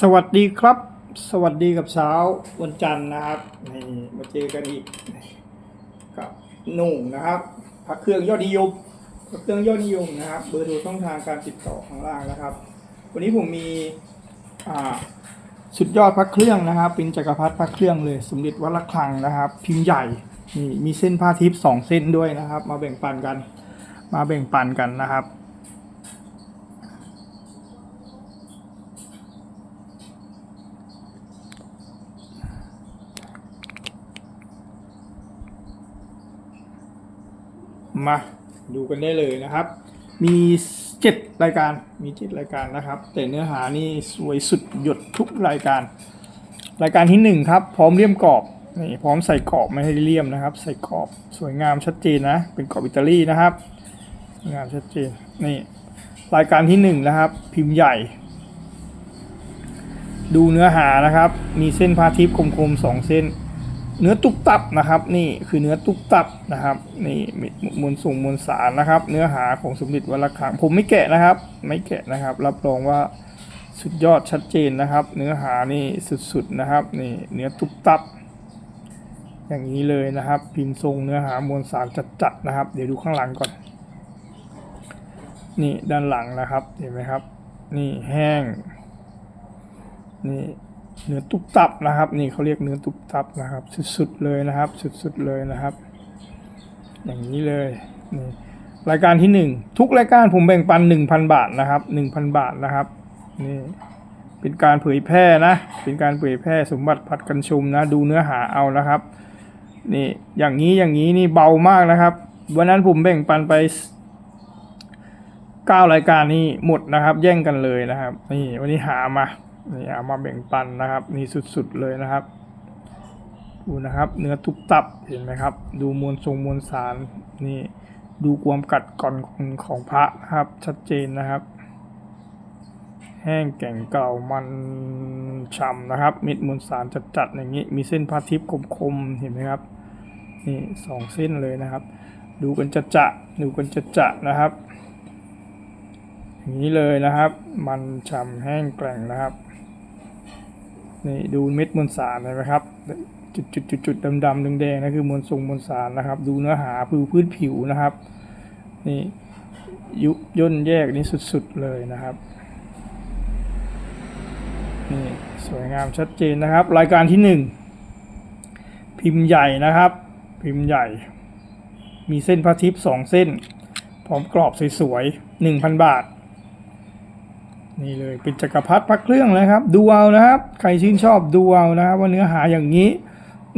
สวัสดีครับ สวัสดีกับเช้าวันจันทร์นะครับนี่มาเจอกันอีกกับหนุ่งนะครับพักเครื่องยอดนิยมพักเครื่องยอดนิยมนะครับ เบอร์โทรช่องทางการติดต่อข้างล่างนะครับ วันนี้ผมมีอ่าสุดยอดพักเครื่องนะครับ เป็นจักรพรรดิพักเครื่องเลยสมเด็จวัดระฆังนะครับ พิมพ์ใหญ่นี่มีเส้นผ้าทิพย์สองเส้นด้วยนะครับ มาแบ่งปันกัน มาแบ่งปันกันนะครับ มาดูกันได้เลยนะครับ มีเจ็ดรายการมีเจ็ดรายการนะครับ แต่เนื้อหานี่สวยสุดหยดทุกรายการ รายการที่หนึ่งครับ พร้อมเลี่ยมกรอบนี่พร้อมใส่กรอบไม่ให้เลี่ยมนะครับ ใส่กรอบสวยงามชัดเจนนะ เป็นกรอบอิตาลีนะครับสวยงามชัดเจนนี่รายการที่หนึ่งนะครับ พิมพ์ใหญ่ ดูเนื้อหานะครับ มีเส้นพาทิพย์คมๆสองเส้น เนื้อตุบตับนะครับ นี่คือเนื้อตุบตับนะครับ นี่มวลส่งมวลสารนะครับ เนื้อหาของสมเด็จวัดระฆังผมไม่แกะนะครับ ไม่แกะนะครับ รับรองว่าสุดยอดชัดเจนนะครับ เนื้อหานี่สุดๆนะครับ นี่เนื้อตุบตับ อย่างนี้เลยนะครับ พิมพ์ทรงเนื้อหามวลสารจัดๆนะครับ เดี๋ยวดูข้างหลังก่อน นี่ด้านหลังนะครับ เห็นไหมครับ นี่แห้ง นี่ เนื้อตุบตับนะครับ นี่เขาเรียกเนื้อตุบตับนะครับ สุดๆเลยนะครับ สุดๆเลยนะครับ อย่างนี้เลยนี่รายการที่หนึ่งทุกรายการผมแบ่งปันหนึ่งพันบาทนะครับหนึ่งพันบาทนะครับนี่เป็นการเผยแพร่นะ เป็นการเผยแพร่สมบัติผัดกันชุมนะ ดูเนื้อหาเอานะครับนี่อย่างนี้อย่างนี้นี่เบามากนะครับ วันนั้นผมแบ่งปันไปเก้ารายการนี้หมดนะครับ แย่งกันเลยนะครับ นี่วันนี้หามา นี่เอามาแบ่งปันนะครับ นี่สุดๆเลยนะครับ ดูนะครับ เนื้อทุบตับเห็นไหมครับ ดูมวลทรงมวลสารนี่ดูความกัดก่อนของของพระนะครับชัดเจนนะครับ แห้งแก่งเก่ามันฉ่ำนะครับม็ดมวลสารจัดๆอย่างนี้ มีเส้นพาทิพย์คมๆเห็นไหมครับนี่สองเส้นเลยนะครับ ดูกันจะจะๆดูกันจะจะๆนะครับ อย่างนี้เลยนะครับ มันฉ่ำแห้งแกร่งนะครับ นี่ดูเม็ดมวลสารเห็นไหมครับ จุดจุดจุดจุดดำดำแดงๆนั่นคือมวลทรงมวลสารนะครับ ดูเนื้อหาพื้นพื้นผิวนะครับ นี่ยุย่นแยกนี่สุดๆเลยนะครับนี่สวยงามชัดเจนนะครับ รายการที่หนึ่งพิมพ์ใหญ่นะครับ พิมพ์ใหญ่ มีเส้นพระทิพย์สองเส้น พร้อมกรอบสวยๆหนึ่งพันบาท นี่เลยเป็นจักรพรรดิพักเครื่องนะครับ ดูเอานะครับ ใครชื่นชอบดูเอานะครับว่าเนื้อหาอย่างนี้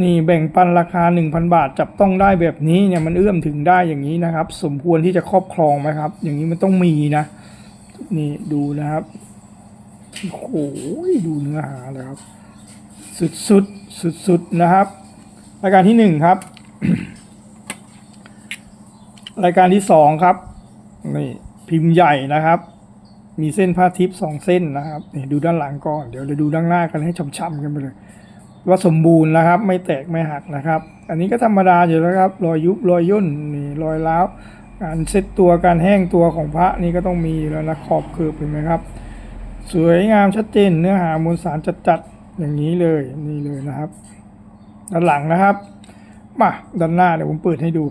นี่แบ่งปันราคา 1,000 บาทจับต้องได้แบบนี้เนี่ยมันเอื้อมถึงได้อย่างนี้นะครับ สมควรที่จะครอบครองไหมครับ อย่างนี้มันต้องมีนะ นี่ดูนะครับโอ้โหดูเนื้อหาเลยครับสุดสุดสุดสุดนะครับ รายการที่หนึ่งครับ รายการที่สองครับนี่พิมพ์ใหญ่นะครับ มีเส้นผ้าทิพย์สองเส้นนะครับนี่ดูด้านหลังก่อนเดี๋ยวเราดูด้านหน้ากันให้ช่ำๆกันไปเลย ว่าสมบูรณ์นะครับ ไม่แตกไม่หักนะครับ อันนี้ก็ธรรมดาอยู่แล้วครับรอยยุบรอยย่นนี่รอยร้าวการเซ็ตตัวการแห้งตัวของพระนี่ก็ต้องมีอยู่แล้วนะขอบเคือบเห็นไหมครับ สวยงามชัดเจนเนื้อหามวลสารจัดๆอย่างนี้เลยนี่เลยนะครับด้านหลังนะครับมาด้านหน้าเดี๋ยวผมเปิดให้ดู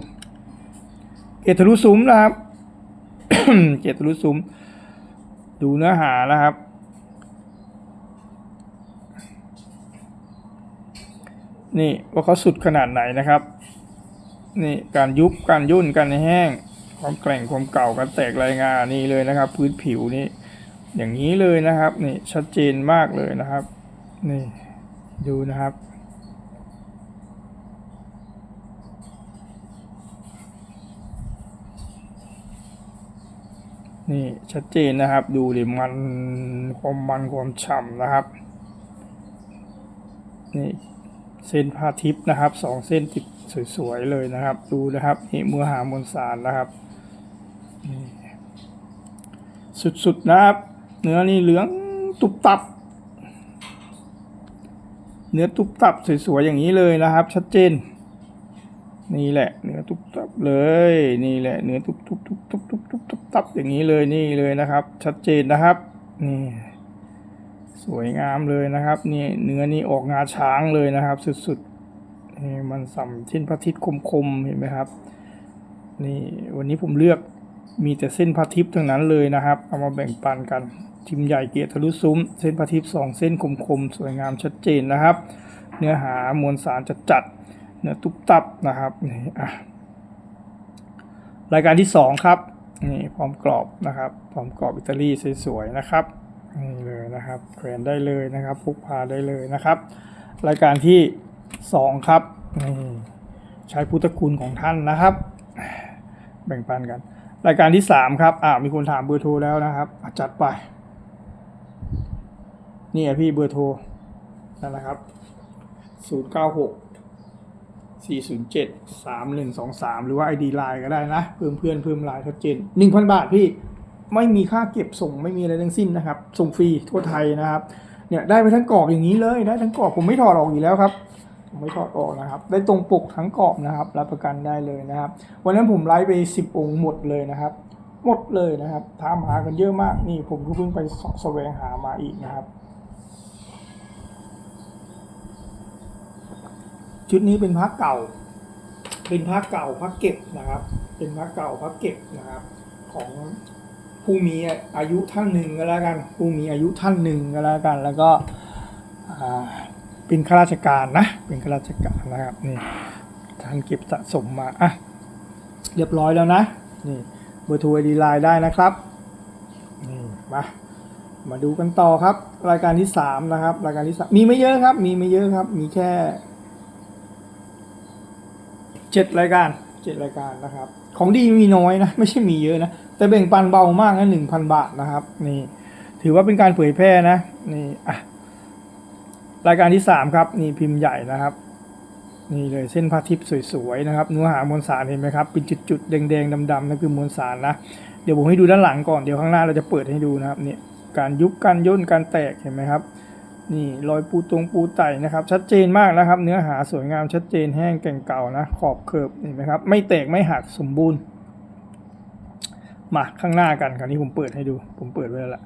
เกตทะลุซุ้มนะครับ เกตทะลุซุ้ม ดูเนื้อหานะครับ นี่ว่าเขาสุดขนาดไหนนะครับ นี่การยุบการยุ่นการแห้ง ความแกร่งความเก่าการแตกรายงานนี่เลยนะครับ พื้นผิวนี่อย่างนี้เลยนะครับ นี่ชัดเจนมากเลยนะครับ นี่ดูนะครับ นี่ชัดเจนนะครับ ดูดิมันความมันความฉ่ำนะครับ นี่เส้นผ้าทิพย์นะครับสองเส้นติดสวยๆเลยนะครับ ดูนะครับนี่มือหามวลสารนะครับนี่สุดๆนะครับ เนื้อนี่เหลืองตุบตับ เนื้อตุบตับสวยๆอย่างนี้เลยนะครับ ชัดเจน นี่แหละเนื้อตุบตับเลย นี่แหละเนื้อตุบตุบตุบตุบตุบตุบตุบตับอย่างนี้เลยนี่เลยนะครับ ชัดเจนนะครับนี่สวยงามเลยนะครับนี่เนื้อนี่ออกงาช้างเลยนะครับ สุดๆนี่มันสัมเส้นพระอาทิตย์คมๆเห็นไหมครับนี่วันนี้ผมเลือกมีแต่เส้นพระอาทิตย์ทั้งนั้นเลยนะครับ เอามาแบ่งปันกันทิมใหญ่เกียรติทะลุซุ้ม เส้นพระอาทิตย์สองเส้นคมๆสวยงามชัดเจนนะครับ เนื้อหามวลสารจัดๆ เนื้อตุบตับนะครับนี่อะรายการที่สองครับนี่พร้อมกรอบนะครับพร้อมกรอบอิตาลีสวยๆนะครับนี่เลยนะครับแขวนได้เลยนะครับพกพาได้เลยนะครับ รายการที่สองครับนี่ใช้พุทธคุณของท่านนะครับ แบ่งปันกัน รายการที่สามครับอ่ามีคนถามเบอร์โทรแล้วนะครับจัดไปนี่อะพี่เบอร์โทรนั่นแหละครับศู นย์เก้าหกสี่ศูนย์เจ็ดสามหนึ่งสองสามหรือว่า ID ไลน์ก็ได้นะ เพิ่มเพื่อนเพิ่มไลน์ชัดเจนหนึ่งพันบาทพี่ไม่มีค่าเก็บส่งไม่มีอะไรทั้งสิ้นนะครับ ส่งฟรีทั่วไทยนะครับเนี่ยได้ไปทั้งกรอบอย่างนี้เลยได้ทั้งกรอบผมไม่ถอดออกอยู่แล้วครับผมไม่ถอดออกนะครับ ได้ตรงปกทั้งกรอบนะครับรับประกันได้เลยนะครับ วันนั้นผมไลฟ์ไปสิบองค์หมดเลยนะครับ หมดเลยนะครับถามหากันเยอะมากนี่ผมก็เพิ่งไปสแสวงหามาอีกนะครับ ชุดนี้เป็นพระเก่า เป็นพระเก่าพระเก็บนะครับ เป็นพระเก่าพระเก็บนะครับ ของผู้มีอายุท่านหนึ่งก็แล้วกัน ผู้มีอายุท่านหนึ่งก็แล้วกัน แล้วก็เป็นข้าราชการนะ เป็นข้าราชการนะครับนี่ท่านเก็บสะสมมาอะเรียบร้อยแล้วนะนี่เบอร์โทรดีไลน์ได้นะครับนี่มามาดูกันต่อครับ รายการที่สามนะครับรายการที่สามมีไม่เยอะครับ มีไม่เยอะครับ มีแค่ เจ็ดรายการเจ็ดรายการนะครับ ของดีมีน้อยนะ ไม่ใช่มีเยอะนะ แต่แบ่งปันเบามากนะหนึ่งพันบาทนะครับ นี่ ถือว่าเป็นการเผยแพร่นะ นี่อะรายการที่สามครับ นี่พิมพ์ใหญ่นะครับ นี่เลยเส้นพระทิพย์สวยๆนะครับเนื้อหามวลสารเห็นไหมครับเป็นจุดๆแดงๆดำๆนั่นคือมวลสารนะเดี๋ยวผมให้ดูด้านหลังก่อนเดี๋ยวข้างหน้าเราจะเปิดให้ดูนะครับเนี่ยการยุบการย่นการแตกเห็นไหมครับ นี่รอยปูตรงปูไตนะครับ ชัดเจนมากนะครับ เนื้อหาสวยงามชัดเจนแห้งแก่งเก่านะ ขอบเคิร์บเห็นไหมครับ ไม่แตกไม่หักสมบูรณ์ มาข้างหน้ากันคราวนี้ผมเปิดให้ดู ผมเปิดไว้แล้วละ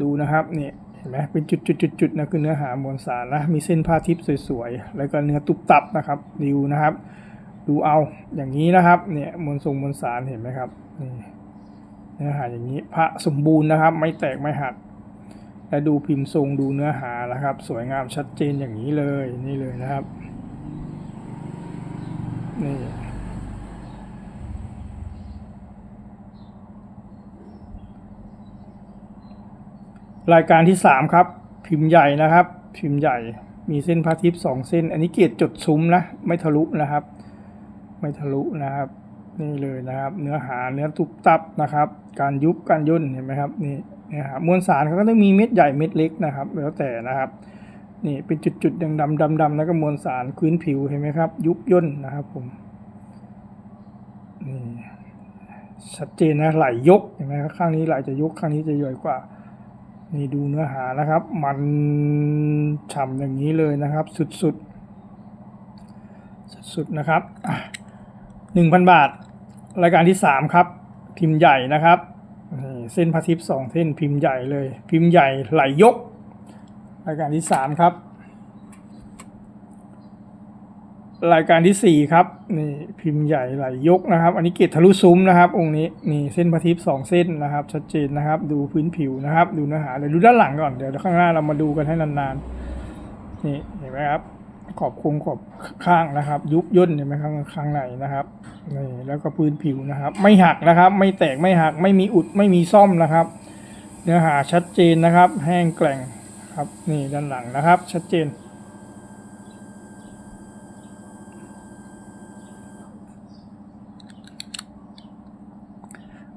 ดูนะครับนี่เห็นไหมเป็นจุดๆๆๆนะคือเนื้อหามวลสารนะมีเส้นผ้าทิพย์สวยๆแล้วก็เนื้อตุบตับนะครับดูนะครับ ดูเอาอย่างนี้นะครับเนี่ยมวลทรงมวลสารเห็นไหมครับนี่เนื้อหาอย่างนี้พระสมบูรณ์นะครับ ไม่แตกไม่หัก และดูพิมพ์ทรงดูเนื้อหานะครับ สวยงามชัดเจนอย่างนี้เลยนี่เลยนะครับนี่รายการที่สามครับ พิมพ์ใหญ่นะครับ พิมพ์ใหญ่มีเส้นพระทิพย์สองเส้น อันนี้เกียรติจดซุ้มนะ ไม่ทะลุนะครับ ไม่ทะลุนะครับ นี่เลยนะครับ เนื้อหาเนื้อตุบตับนะครับ การยุบการย่นเห็นไหมครับนี่เนื้อหามวลสารเขาก็ต้องมีเม็ดใหญ่เม็ดเล็กนะครับ แล้วแต่นะครับนี่เป็นจุดๆดงดำดำดำแล้วก็มวลสารพื้นผิวเห็นไหมครับ ยุบย่นนะครับผมนี่ชัดเจนนะไหลยกเห็นไหมครับข้างนี้ไหลจะยกข้างนี้จะย่อยกว่านี่ดูเนื้อหานะครับ มันฉ่ำอย่างนี้เลยนะครับ สุดๆสุดๆนะครับหนึ่งพันบาท รายการที่สามครับพิมพ์ใหญ่นะครับ เส้นพระทิพย์สองเส้นพิมพ์ใหญ่เลย พิมพ์ใหญ่ไหลยก รายการที่สามครับ รายการที่สี่ครับนี่พิมพ์ใหญ่ไหลยกนะครับ อันนี้เกตทะลุซุ้มนะครับ องค์นี้นี่เส้นพระทิพย์สองเส้นนะครับ ชัดเจนนะครับ ดูพื้นผิวนะครับ ดูเนื้อหาเดี๋ยวดูด้านหลังก่อนเดี๋ยวข้างหน้าเรามาดูกันให้นานๆนี่เห็นไหมครับ ขอบโครงขอบข้างนะครับ ยุบย่นเห็นไหมข้างข้างในนะครับนี่แล้วก็พื้นผิวนะครับ ไม่หักนะครับ ไม่แตกไม่หัก ไม่มีอุดไม่มีซ่อมนะครับ เนื้อหาชัดเจนนะครับ แห้งแกร่งครับนี่ด้านหลังนะครับ ชัดเจน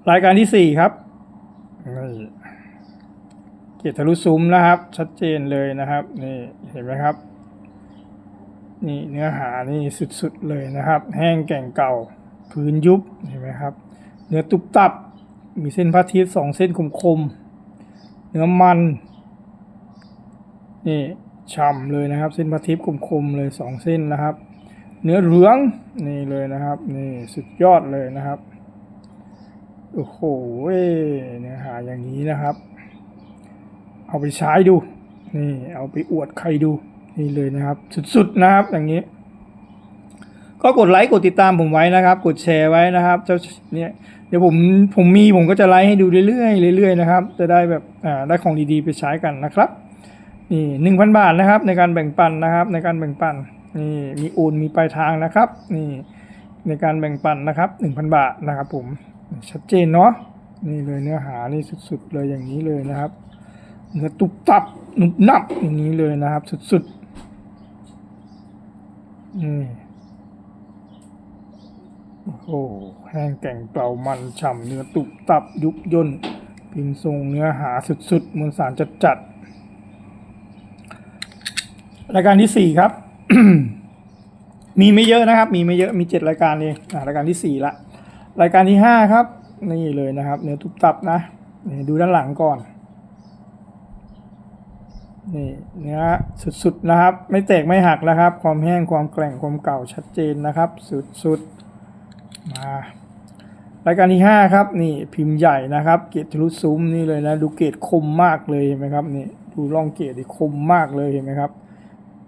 รายการที่สี่ครับนี่เกียรติทะลุซุ้มนะครับ ชัดเจนเลยนะครับนี่เห็นไหมครับ นี่เนื้อหานี่สุดๆเลยนะครับ แห้งแก่งเก่าพื้นยุบเห็นไหมครับ เนื้อตุบตับมีเส้นพระอาทิตย์สองเส้นคมๆเนื้อมันนี่ฉ่ำเลยนะครับ เส้นพระอาทิตย์คมๆเลยสองเส้นนะครับ เนื้อเหลืองนี่เลยนะครับนี่สุดยอดเลยนะครับโอ้โหเนื้อหาอย่างนี้นะครับ เอาไปใช้ดูนี่เอาไปอวดใครดู นี่เลยนะครับ สุดๆนะครับอย่างนี้ ก็กดไลค์กดติดตามผมไว้นะครับ กดแชร์ไว้นะครับเจ้าเนี่ยเดี๋ยวผมผมมีผมก็จะไลค์ให้ดูเรื่อยๆเรื่อยๆนะครับ จะได้แบบอ่าได้ของดีๆไปใช้กันนะครับนี่หนึ่งพันบาทนะครับ ในการแบ่งปันนะครับ ในการแบ่งปันนี่มีโอนมีปลายทางนะครับ นี่ในการแบ่งปันนะครับหนึ่งพันบาทนะครับผมชัดเจนเนาะนี่เลยเนื้อหานี่สุดๆเลยอย่างนี้เลยนะครับเนื้อตุบตับหนุบหนับอย่างนี้เลยนะครับ สุดๆ นี่โอ้โหแห้งแก่งเปล่ามันฉ่ำเนื้อตุบตับยุบย่นพิมพ์ทรงเนื้อหาสุดๆมวลสารจัดๆรายการที่สี่ครับ มีไม่เยอะนะครับ มีไม่เยอะมีเจ็ดรายการเองอ่ารายการที่สี่ละรายการที่ห้าครับ นี่เลยนะครับ เนื้อตุบตับนะดูด้านหลังก่อน นี่เนื้อสุดๆนะครับ ไม่แตกไม่หักนะครับ ความแห้งความแกร่งความเก่าชัดเจนนะครับ สุดๆมารายการที่ 5 ครับนี่พิมพ์ใหญ่นะครับ เกรดทะลุซุ้มนี่เลยนะดูเกรดคมมากเลยเห็นไหมครับนี่ดูร่องเกรดดิคมมากเลยเห็นไหมครับ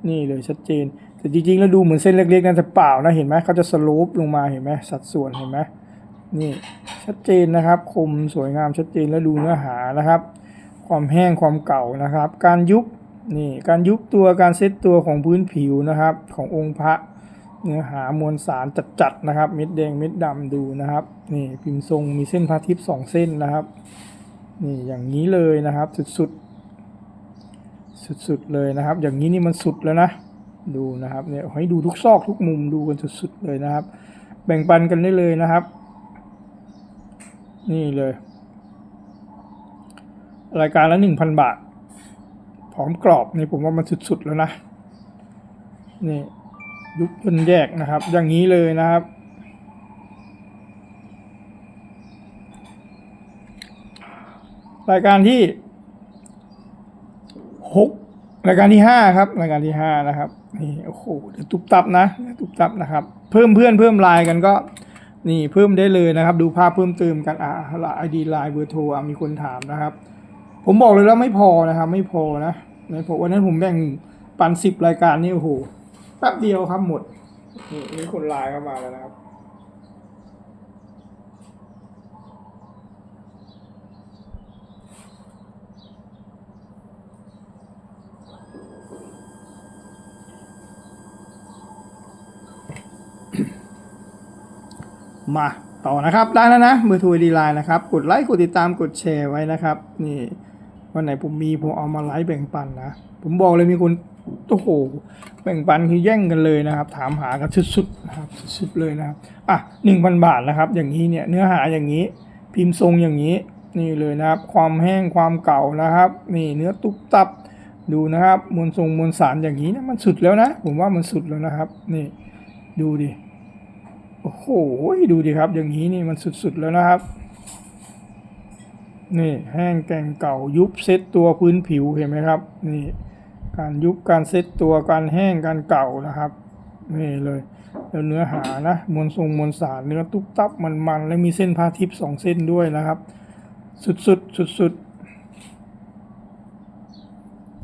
นี่เลยชัดเจนแต่จริงๆแล้วดูเหมือนเส้นเล็กๆนั่นแต่เปล่านะเห็นไหมเขาจะสโลปลงมาเห็นไหมสัดส่วนเห็นไหมนี่ชัดเจนนะครับ คมสวยงามชัดเจนแล้วดูเนื้อหานะครับ ความแห้งความเก่านะครับ การยุบนี่การยุบตัวการเซตตัวของพื้นผิวนะครับ ขององค์พระเนื้อหามวลสารจัดๆนะครับ เม็ดแดงเม็ดดำดูนะครับนี่พิมพ์ทรงมีเส้นพระทิพย์สองเส้นนะครับนี่อย่างนี้เลยนะครับสุดๆสุดๆเลยนะครับ อย่างนี้นี่มันสุดแล้วนะดูนะครับเนี่ยให้ดูทุกซอกทุกมุมดูกันสุดๆเลยนะครับ แบ่งปันกันได้เลยนะครับ นี่เลย รายการละหนึ่งพันบาท พร้อมกรอบนี่ผมว่ามันสุด ๆ แล้วนะ นี่ยุบจนแยกนะครับ อย่างนี้เลยนะครับ รายการที่หกรายการที่ห้าครับ รายการที่ห้านะครับนี่โอ้โหเดี๋ยวตุบตับนะตุบตับนะครับ เพิ่มเพื่อนเพิ่มไลน์กันก็นี่เพิ่มได้เลยนะครับ ดูภาพเพิ่มเติมกันอ่าไอดีไลน์เบอร์โทรมีคนถามนะครับ ผมบอกเลยแล้วไม่พอนะครับ ไม่พอนะไม่พอวันนั้นผมแบ่งปันสิบรายการนี่โอ้โหแป๊บเดียวครับหมดนี่มีคนไลน์เข้ามาแล้วนะครับมาต่อนะครับได้แล้วนะเบอร์โทรดีไลน์นะครับ กดไลค์กดติดตามกดแชร์ไว้นะครับ นี่ วันไหนผมมีผมเอามาไลฟ์แบ่งปันนะ ผมบอกเลยมีคนโอ้โหแบ่งปันคือแย่งกันเลยนะครับ ถามหากันสุดๆนะครับสุดๆเลยนะครับอะหนึ่งพันบาทนะครับ อย่างนี้เนี่ยเนื้อหาอย่างนี้ พิมพ์ทรงอย่างนี้ นี่เลยนะครับ ความแห้งความเก่านะครับ นี่เนื้อตุ๊บตับดูนะครับมวลทรงมวลสารอย่างนี้นะมันสุดแล้วนะ ผมว่ามันสุดแล้วนะครับ นี่ดูดิโอ้โหดูดิครับ อย่างนี้นี่มันสุดๆแล้วนะครับ นี่แห้งแก่งเก่ายุบเซตตัวพื้นผิวเห็นไหมครับ นี่ การยุบการเซตตัวการแห้งการเก่านะครับนี่เลยแล้วเนื้อหานะมวลทรงมวลสารเนื้อตุ๊บตับมันมันๆและมีเส้นพาทิพย์สองเส้นด้วยนะครับ สุดๆสุดๆ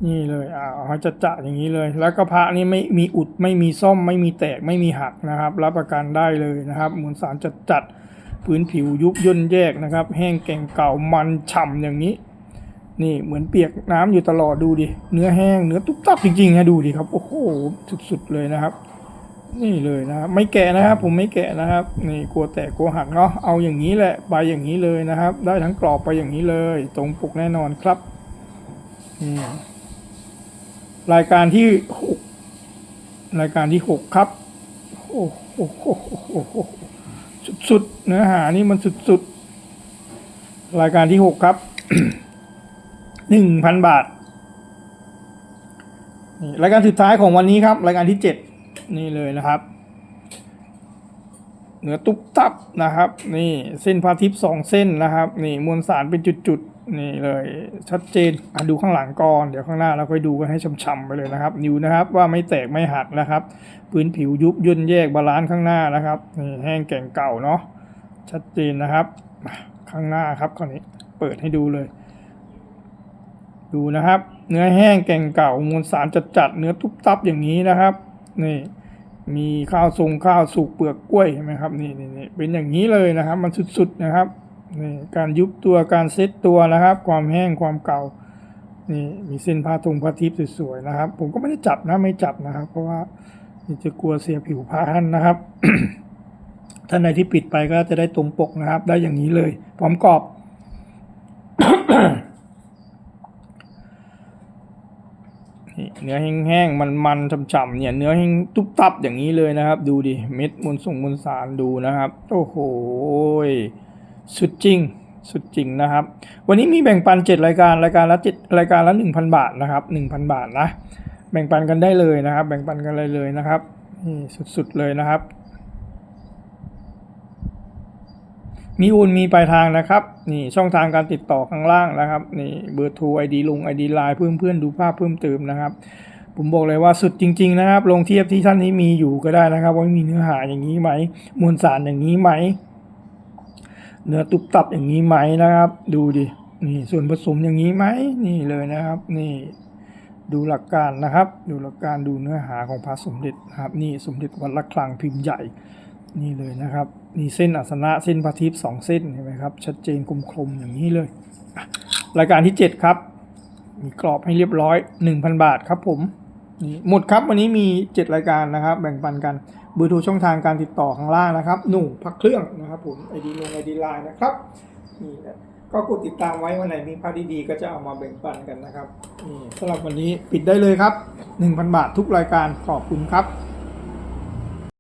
นี่เลยอ่าเอาจะจะอย่างนี้เลย แล้วก็พระนี่ไม่มีอุดไม่มีซ่อมไม่มีแตกไม่มีหักนะครับ รับประกันได้เลยนะครับมวลสารจัดจัด พื้นผิวยุบย่นแยกนะครับ แห้งแก่งเก่ามันฉ่ำอย่างนี้ นี่เหมือนเปียกน้ำอยู่ตลอดดูดิเนื้อแห้งเนื้อตุ๊บตับจริงๆนะดูดิครับโอ้โหสุดๆเลยนะครับ นี่เลยนะครับไม่แกะนะครับ ผมไม่แกะนะครับนี่กลัวแตกกลัวหักเนาะเอาอย่างนี้แหละไปอย่างนี้เลยนะครับ ได้ทั้งกรอบไปอย่างนี้เลย ตรงปกแน่นอนครับนี่รายการที่หกรายการที่หกครับ โอ้โห สุดๆเนื้อหานี่มันสุดๆ รายการที่หกครับหนึ่งพันบาทนี่รายการสุดท้ายของวันนี้ครับ รายการที่เจ็ดนี่เลยนะครับเนื้อตุ๊บตับนะครับ นี่เส้นพาทิพย์สองเส้นนะครับ นี่มวลสารเป็นจุดๆ นี่เลยชัดเจนอะดูข้างหลังก่อนเดี๋ยวข้างหน้าเราค่อยดูกันให้ช่ำๆไปเลยนะครับนิวนะครับว่าไม่แตกไม่หักนะครับพื้นผิวยุบย่นแยกบาลานซ์ข้างหน้านะครับนี่แห้งแก่งเก่าเนาะชัดเจนนะครับข้างหน้าครับคราวนี้เปิดให้ดูเลย ดูนะครับ เนื้อแห้งแก่งเก่ามวลสารจัดๆเนื้อทุบตับอย่างนี้นะครับนี่มีข้าวทรงข้าวสุกเปลือกกล้วยเห็นไหมครับนี่นี่เป็นอย่างนี้เลยนะครับ มันสุดๆนะครับ นี่การยุบตัวการเซตตัวนะครับ ความแห้งความเก่านี่มีเส้นผ้าทงผ้าทิพย์สวยๆนะครับ ผมก็ไม่ได้จับนะไม่จับนะครับ เพราะว่าจะกลัวเสียผิวผ้าท่านนะครับท่านใดที่ปิดไปก็จะได้ตรงปกนะครับ ได้อย่างนี้เลยพร้อมกรอบ เนื้อแห้งๆมันๆฉ่ำๆเนี่ยเนื้อแห้งตุ๊บตับอย่างนี้เลยนะครับ ดูดิเม็ดมวลส่งมวลสารดูนะครับ โอ้โห สุดจริงสุดจริงนะครับ วันนี้มีแบ่งปัน 7 รายการรายการละ7รายการละ 1,000 บาทนะครับ 1,000 บาทนะ แบ่งปันกันได้เลยนะครับ แบ่งปันกันเลยเลยนะครับนี่สุดๆเลยนะครับ มีโอนมีปลายทางนะครับนี่ช่องทางการติดต่อข้างล่างนะครับนี่เบอร์โทรไอดีลงไอดีไลน์เพื่อนเพื่อนๆดูภาพเพิ่มเติมนะครับ ผมบอกเลยว่าสุดจริง ๆ นะครับ ลงเทียบที่ท่านนี้มีอยู่ก็ได้นะครับ ว่ามีเนื้อหาอย่างนี้ไหมมวลสารอย่างนี้ไหม เนื้อตุบตับอย่างนี้ไหมนะครับ ดูดินี่ส่วนผสมอย่างนี้ไหมนี่เลยนะครับ นี่ดูหลักการนะครับ ดูหลักการดูเนื้อหาของพระสมเด็จนะครับ นี่สมเด็จวัดละคลังพิมพ์ใหญ่นี่เลยนะครับนี่เส้นอัสนะเส้นพระทิพย์สองเส้นเห็นไหมครับ ชัดเจนคมๆอย่างนี้เลย รายการที่ 7 ครับ มีกรอบให้เรียบร้อย 1,000 บาทครับผมนี่หมดครับวันนี้มี 7 รายการนะครับ แบ่งปันกัน เบอร์โทรช่องทางการติดต่อข้างล่างนะครับ หนุ่มพักเครื่องนะครับผมไอดีลงไอดีไลน์นะครับนี่นะก็กดติดตามไว้วันไหนมีภาพดีๆ ก็จะเอามาแบ่งปันกันนะครับนี่สำหรับวันนี้ปิดได้เลยครับ 1,000 บาททุกรายการขอบคุณครับ